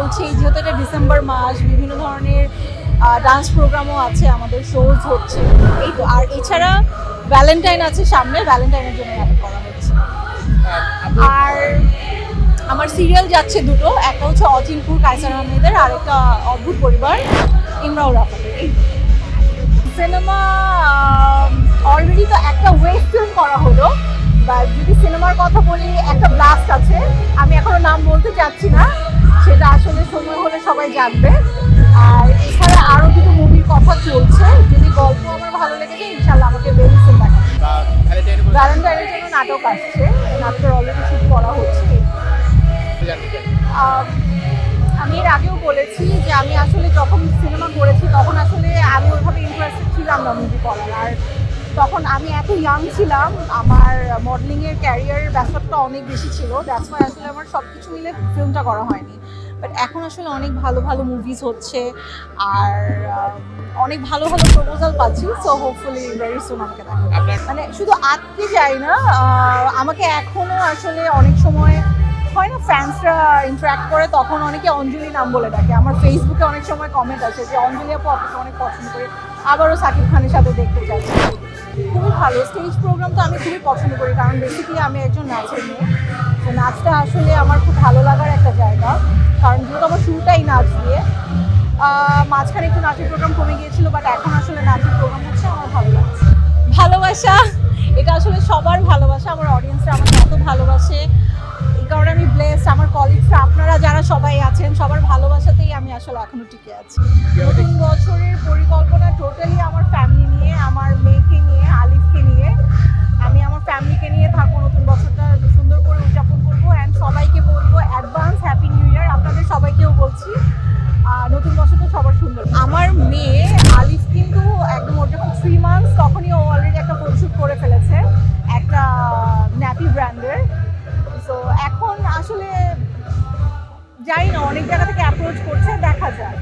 বলছি, যেহেতু এটা ডিসেম্বর মাস, বিভিন্ন ধরনের ডান্স প্রোগ্রামও আছে, আমাদের শোজ হচ্ছে। এই তো, আর এছাড়া ভ্যালেন্টাইন আছে সামনে ভ্যালেন্টাইনের জন্য নাটক করা হচ্ছে। আর আমার সিরিয়াল যাচ্ছে দুটো, একটা হচ্ছে অচিনপুর কাইসার আহমেদের, আর একটা অদ্ভুত পরিবার, ইমরাউল রাফাতের। এই সিনেমা অলরেডি তো একটা ওয়েব ফিল্ম করা হলো বা যদি সিনেমার কথা বলি, একটা ব্লাস্ট আছে। আমি এখনও নাম বলতে চাচ্ছি না। জানবে। আর এছাড়া আরও দুটো মুভির কথা চলছে। যদি গল্প আমার ভালো লেগেছে ইনশাল্লাহ আমাকে ভেরি সুন দেখাবে বা ভ্যালেন্টাইনের জন্য নাটক আসছে। নাটকের অলরেডি শুট করা হচ্ছে। আম, এর আগেও বলেছি যে আমি আসলে যখন সিনেমা করেছি তখন আসলে আমি ওইভাবে ইন্টারেস্টেড ছিলাম না মুভি করার। আর তখন আমি এত ইয়াং ছিলাম আমার মডেলিংয়ের এর ক্যারিয়ারের ব্যস্ততা অনেক বেশি ছিল। দ্যাটস ওয়াই আসলে আমার সব কিছু মিলে ফিল্মটা করা হয়নি। এখন আসলে অনেক ভালো ভালো মুভিজ হচ্ছে আর অনেক ভালো ভালো প্রপোজাল পাচ্ছি সো হোপফুলি ভেরি সুন আমাকে মানে শুধু আটকে যাই না আমাকে এখনও আসলে অনেক সময় হয় না ফ্যান্সরা ইন্টারাক্ট করে তখন অনেকে অঞ্জলি নাম বলে ডাকে। আমার ফেসবুকে অনেক সময় কমেন্ট আছে যে অঞ্জলি আপু আপনাকে অনেক পছন্দ করি। আবারও সাকিব খানের সাথে দেখতে চাচ্ছি খুবই ভালো। স্টেজ প্রোগ্রাম তো আমি খুবই পছন্দ করি কারণ বেসিক্যালি আমি একজন নাচের মেয়ে। নাচটা আসলে আমার খুব ভালো লাগার একটা জায়গা। কারণ যেহেতু আমার শুরুটাই নাচ দিয়ে মাঝখানে একটু নাচের প্রোগ্রাম কমে গিয়েছিল বাট এখন আসলে নাচের প্রোগ্রাম হচ্ছে আমার ভালো লাগছে। ভালোবাসা এটা আসলে সবার ভালোবাসা আমার অডিয়েন্সরা আমাকে এত ভালোবাসে। এই কারণে আমি ব্লেসড আমার কলিগসরা আপনারা যারা সবাই আছেন সবার ভালোবাসাতেই আমি আসলে এখনও টিকে আছি। নতুন বছরের পরিকল্পনা টোটালি আমার আহ, নতুন বছরটা সবার সুন্দর। আমার মেয়ে আলিফ কিন্তু একদম ওর যখন থ্রি মান্থস তখনই ও অলরেডি একটা ফোনশুট করে ফেলেছে একটা ন্যাপি ব্র্যান্ডের সো এখন আসলে জানি না অনেক জায়গা থেকে অ্যাপ্রোচ করছে দেখা যাক।